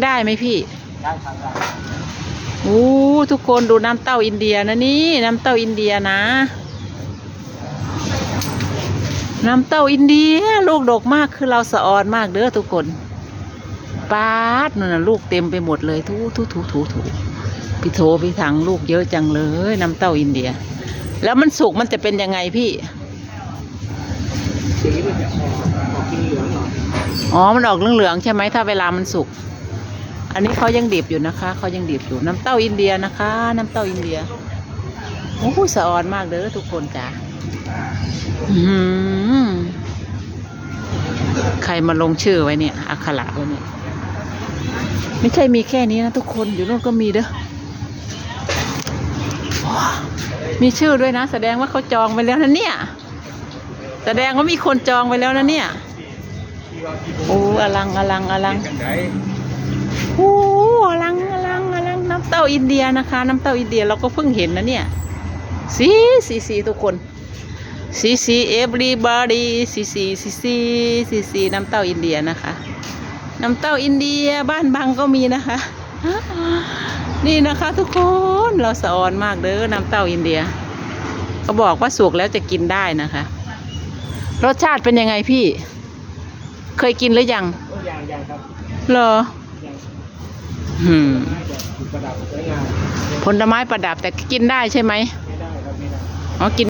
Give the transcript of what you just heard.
ได้ไหมพี่ ได้ครับได้โอ้ทุกคนดูน้ำเต้าอินเดียนะนี่น้ำเต้าอินเดียนะ น้ำเต้าอินเดียลูกดกมากคือเราสะออนมากเด้อทุกคนปาดนั่นนะลูกเต็มไปหมดเลยทูทูทูทูทูพี่โถพี่ถังลูกเยอะจังเลย น้ำเต้าอินเดีย แล้วมันสุกมันจะเป็นยังไงพี่สีมันจะออกออกกินเหลืองหน่อยอ๋อมันออกเหลืองๆใช่ไหมถ้าเวลามันสุก อันนี้เขายังดิบอยู่นะคะเขายังดิบอยู่น้ำเต้าอินเดียนะคะ น้ำเต้าอินเดียโอ้โหสะออนมากเด้อทุกคนจ้ะใครมาลงชื่อไว้เนี่ยอักขระไว้เนี่ยไม่ใช่มีแค่นี้นะทุกคนอยู่นู่นก็มีเด้อมีชื่อด้วยนะ แสดงว่าเขาจองไปแล้วนะเนี่ย แสดงว่ามีคนจองไปแล้วนะเนี่ยโอ้อลังอลังอลังจังได โอ้อลังอลังอลังน้ำเต้าอินเดียนะคะ น้ำเต้าอินเดียเราก็เพิ่งเห็นนะเนี่ยสีสีสีทุกคนสีสี everybody สีสีสีสีสีสีน้ำเต้าอินเดียนะคะ น้ำเต้าอินเดียบ้านบางก็มีนะคะ นี่นะคะทุกคนเราสะออนมากเด้อน้ำเต้าอินเดียเขาบอกว่าสุกแล้วจะกินได้นะคะ รสชาติเป็นยังไงพี่ เคยกินหรือยังก็ยางยางครับเหรอ ยางหืมน่าจะถูกประดับสวยงามผลไม้ประดับแต่กินได้ใช่ไหมไม่ได้ครับไม่ได้อ๋อกิน